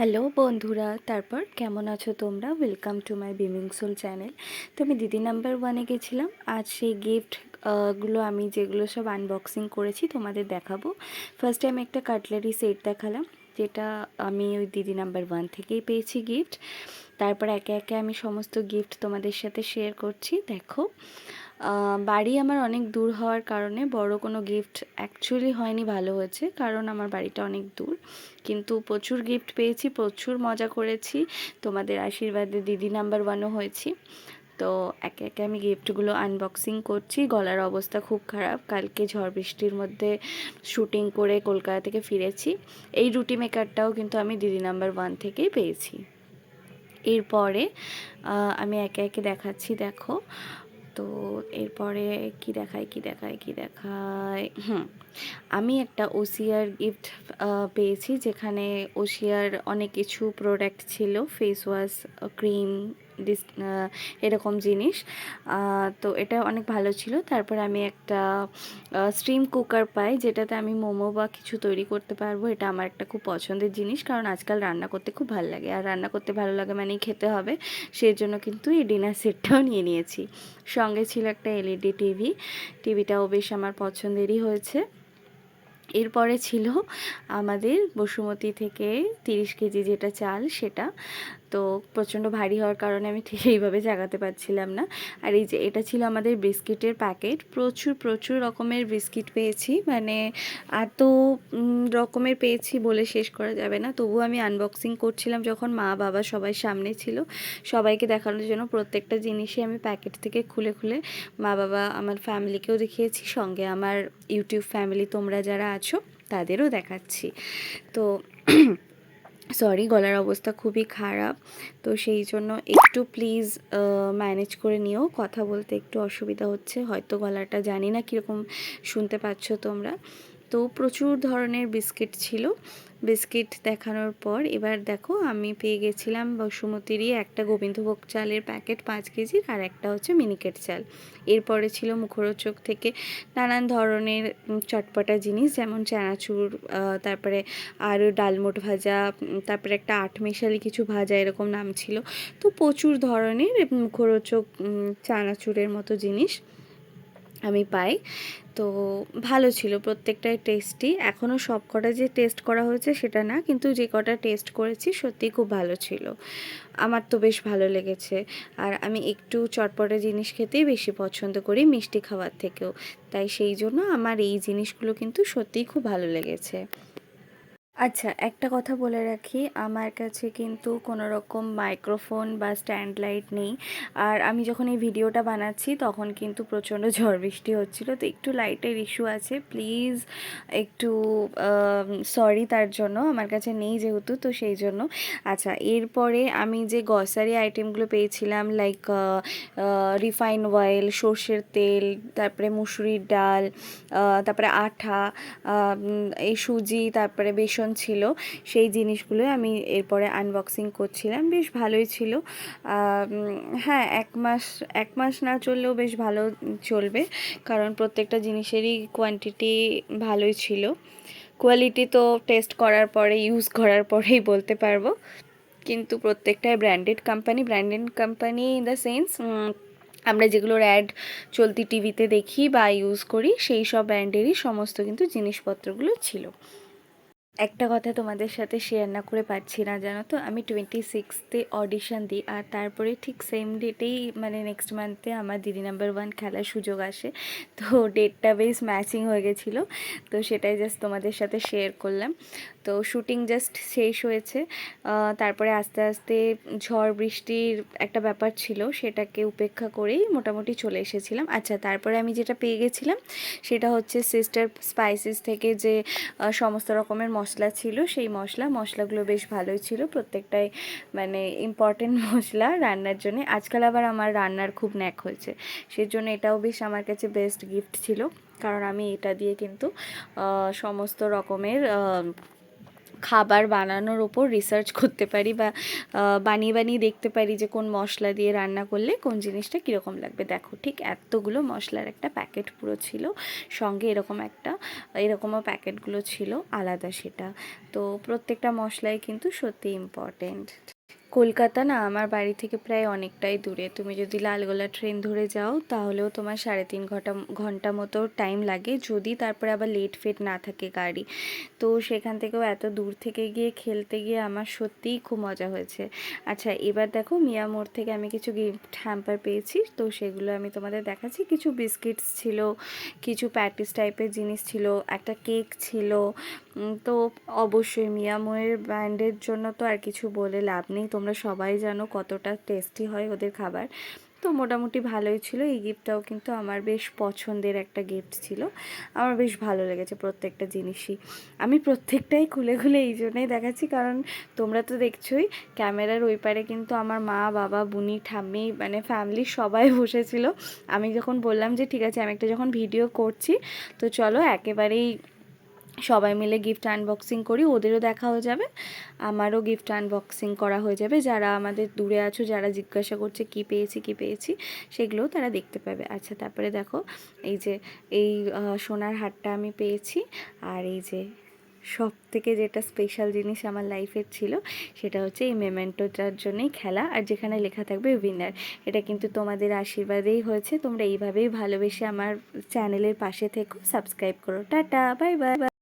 Hello বন্ধুরা, তারপর কেমন আছো তোমরা? Welcome to my beaming soul channel তো আমি দিদি নাম্বার ওয়ানে গেছিলাম। আজ সেই গিফটগুলো আমি যেগুলো সব আনবক্সিং করেছি তোমাদের দেখাবো। ফার্স্টে আমি একটা কাটলারি সেট দেখালাম, যেটা আমি ওই দিদি নাম্বার ওয়ান থেকেই পেয়েছি গিফট তারপর একে একে আমি সমস্ত গিফট তোমাদের সাথে শেয়ার করছি। দেখো বাড়ি আমার অনেক দূর হওয়ার কারণে বড় কোনো গিফট অ্যাকচুয়ালি হয়নি, ভালো হয়েছে। কারণ আমার বাড়িটা অনেক দূর। কিন্তু প্রচুর গিফট পেয়েছি, প্রচুর মজা করেছি। তোমাদের আশীর্বাদে দিদি নাম্বার ওয়ানও হয়েছি। তো একে একে আমি গিফটগুলো আনবক্সিং করছি। গলার অবস্থা খুব খারাপ। কালকে ঝড় বৃষ্টির মধ্যে শুটিং করে কলকাতা থেকে ফিরেছি। এই রুটি মেকারটাও কিন্তু আমি দিদি নাম্বার ওয়ান থেকেই পেয়েছি। এরপরে আমি একে একে দেখাচ্ছি, দেখো। তো এরপরে কি দেখায় কি দেখায় কি দেখায়? হুম, আমি একটা ওসিয়ার গিফট পেয়েছি যেখানে ওসিয়ার অনেক কিছু প্রোডাক্ট ছিল ফেস ওয়াশ ক্রিম ডিস এরকম জিনিস। তো এটা অনেক ভালো ছিল। তারপর আমি একটা স্টিম কুকার পাই, যেটাতে আমি মোমো বা কিছু তৈরি করতে পারব। এটা আমার একটা খুব পছন্দের জিনিস, কারণ আজকাল রান্না করতে খুব ভালো লাগে। আর রান্না করতে ভালো লাগে মানেই খেতে হবে। সেই জন্য কিন্তু এই ডিনার সেটটাও নিয়ে নিয়েছি। সঙ্গে ছিল একটা এলইডি টিভি। টিভিটাও বেশ আমার পছন্দেরই হয়েছে। এরপরে ছিল আমাদের বসুমতী থেকে তিরিশ কেজি যেটা চাল, সেটা। তো প্রচণ্ড ভারী হওয়ার কারণে আমি ঠিক এইভাবে জাগাতে পারছিলাম না। আর এই যে এটা ছিল আমাদের বিস্কিটের প্যাকেট, প্রচুর প্রচুর রকমের বিস্কিট পেয়েছি। মানে এত রকমের পেয়েছি বলে শেষ করা যাবে না। তবু আমি আনবক্সিং করছিলাম যখন মা, বাবা সবাই সামনে ছিল। সবাইকে দেখানোর জন্য প্রত্যেকটা জিনিসই আমি প্যাকেট থেকে খুলে খুলে মা, বাবা আমার ফ্যামিলিকেও দেখিয়েছি। সঙ্গে আমার ইউটিউব ফ্যামিলি তোমরা যারা আছো, তাদেরও দেখাচ্ছি। তো সরি গলার অবস্থা খুবই খারাপ। তো সেই জন্য একটু প্লিজ ম্যানেজ করে নিও। কথা বলতে একটু অসুবিধা হচ্ছে। হয়তো গলাটা জানি না কীরকম শুনতে পাচ্ছ তোমরা। তো প্রচুর ধরনের বিস্কিট ছিল। বিস্কিট দেখানোর পর এবার দেখো আমি পেয়ে গেছিলাম বসুমতিরই একটা গোবিন্দভোগ চালের প্যাকেট পাঁচ কেজির আর একটা হচ্ছে মিনিকেট চাল। এরপরে ছিল মুখরোচক থেকে নানান ধরনের চটপটা জিনিস যেমন চানাচুর তারপরে আর ডালমোট ভাজা তারপরে একটা আটমেশালি কিছু ভাজা এরকম নাম ছিল। তো প্রচুর ধরনের মুখরোচক চানাচুরের মতো জিনিস। আমি পাই। তো ভালো ছিল প্রত্যেকটাই টেস্টি এখনও সব কটা যে টেস্ট করা হয়েছে সেটা না, কিন্তু যে কটা টেস্ট করেছি সত্যি খুব ভালো ছিল। আমার তো বেশ ভালো লেগেছে। আর আমি একটু চটপটে জিনিস খেতেই বেশি পছন্দ করি মিষ্টি খাওয়ার থেকেও। তাই সেই জন্য আমার এই জিনিসগুলো কিন্তু সত্যিই খুব ভালো লেগেছে। আচ্ছা একটা কথা বলে রাখি। আমার কাছে কিন্তু কোনো রকম মাইক্রোফোন বা স্ট্যান্ড লাইট নেই। আর আমি যখন এই ভিডিওটা বানাচ্ছি, তখন কিন্তু প্রচণ্ড ঝড় বৃষ্টি হচ্ছিল। তো একটু লাইটের ইস্যু আছে। প্লিজ একটু সরি তার জন্য। আমার কাছে নেই যেহেতু, তো সেই জন্য। আচ্ছা এরপরে আমি যে গ্রসারি আইটেমগুলো পেয়েছিলাম লাইক রিফাইন অয়েল সর্ষের তেল, তারপরে মুসুরির ডাল তারপরে আঠা এই সুজি, তারপরে বেসন ছিল, সেই জিনিসগুলো আমি এরপরে আনবক্সিং করছিলাম। বেশ ভালোই ছিল। হ্যাঁ এক মাস এক মাস না চললেও বেশ ভালো চলবে, কারণ প্রত্যেকটা জিনিসেরই কোয়ান্টিটি ভালোই ছিল। কোয়ালিটি তো টেস্ট করার পরে ইউজ করার পরেই বলতে পারব। কিন্তু প্রত্যেকটাই branded company branded company in the sense আমরা যেগুলোর অ্যাড চলতি টিভিতে দেখি বা ইউজ করি, সেই সব ব্র্যান্ডেরই সমস্ত কিন্তু জিনিসপত্রগুলো ছিল। একটা কথা তোমাদের সাথে শেয়ার না করে পারছি না, জানো তো? আমি টোয়েন্টি সিক্সতে অডিশন দিই, আর তারপরে ঠিক সেম ডেটেই মানে নেক্সট মান্থে আমার দিদি নাম্বার ওয়ান খেলার সুযোগ আসে। তো ডেটটা বেশ ম্যাচিং হয়ে গেছিল, তো সেটাই জাস্ট তোমাদের সাথে শেয়ার করলাম। তো শুটিং জাস্ট শেষ হয়েছে তারপরে আস্তে আস্তে ঝড় বৃষ্টির একটা ব্যাপার ছিল, সেটাকে উপেক্ষা করেই মোটামুটি চলে এসেছিলাম। আচ্ছা তারপরে আমি যেটা পেয়ে গেছিলাম, সেটা হচ্ছে সিস্টার স্পাইসেস থেকে যে সমস্ত রকমের মশলা ছিল, সেই মশলা, মশলাগুলো বেশ ভালোই ছিল। প্রত্যেকটাই মানে ইম্পর্টেন্ট মশলা রান্নার জন্য। আজকাল আবার আমার রান্নার খুব ন্যাক হয়েছে। সেজন্য এটাও বেশ আমার কাছে বেস্ট গিফট ছিল। কারণ আমি এটা দিয়ে কিন্তু সমস্ত রকমের খাবার বানানোর ওপর রিসার্চ করতে পারি বা বানিয়ে বানিয়ে দেখতে পারি যে কোন মশলা দিয়ে রান্না করলে কোন জিনিসটা কীরকম লাগবে। দেখো, ঠিক এতগুলো মশলার একটা প্যাকেট পুরো ছিল। সঙ্গে এরকম একটা, এরকমও প্যাকেটগুলো ছিল, আলাদা সেটা। তো প্রত্যেকটা মশলাই কিন্তু সত্যি ইম্পর্টেন্ট কলকাতা না আমার বাড়ি থেকে প্রায় অনেকটাই দূরে। তুমি যদি লালগোলা ট্রেন ধরে যাও, তাহলেও তোমার সাড়ে তিন ঘণ্টা ঘণ্টা মতো টাইম লাগে। যদি তারপরে আবার লেট ফেট না থাকে গাড়ি। তো সেখান থেকেও এত দূর থেকে গিয়ে খেলতে গিয়ে আমার সত্যিই খুব মজা হয়েছে। আচ্ছা এবার দেখো মিয়া মোড় থেকে আমি কিছু গিফট হ্যাম্পার পেয়েছি। তো সেগুলো আমি তোমাদের দেখাচ্ছি। কিছু বিস্কিটস ছিল, কিছু প্যাটিস টাইপের জিনিস ছিল, একটা কেক ছিল। তো অবশ্যই মিয়া মিয়ামোয়ের ব্র্যান্ডের জন্য তো আর কিছু বলে লাভ নেই। তোমরা সবাই জানো কতটা টেস্টি হয় ওদের খাবার। তো মোটামুটি ভালোই ছিল। এই গিফটটাও কিন্তু আমার বেশ পছন্দের একটা গিফট ছিল। আমার বেশ ভালো লেগেছে প্রত্যেকটা জিনিসই। আমি প্রত্যেকটাই খুলে খুলে এই জন্যই দেখাচ্ছি, কারণ তোমরা তো দেখছোই, ক্যামেরার ওই পারে কিন্তু আমার মা, বাবা, বুনি, ঠাম্মি মানে ফ্যামিলির সবাই বসেছিল। আমি যখন বললাম যে, ঠিক আছে, আমি একটা যখন ভিডিও করছি, তো চলো একেবারেই সবাই মিলে গিফট আনবক্সিং করি, ওদেরও দেখা হয়ে যাবে, আমারও গিফট আনবক্সিং করা হয়ে যাবে। যারা আমাদের দূরে আছো, যারা জিজ্ঞাসা করছে, কি পেয়েছি কি পেয়েছি, সেগুলোও তারা দেখতে পাবে। আচ্ছা তারপরে দেখো, এই যে, এই সোনার হারটা আমি পেয়েছি, আর এই যে সব থেকে যেটা স্পেশাল জিনিস আমার লাইফের ছিল, সেটা হচ্ছে এই মেমেন্টোটার জন্যই খেলা, আর যেখানে লেখা থাকবে উইনার এটা কিন্তু তোমাদের আশীর্বাদেই হয়েছে, তোমরা এইভাবেই ভালোবেসে আমার চ্যানেলের পাশে থেকো সাবস্ক্রাইব করো। Tata bye bye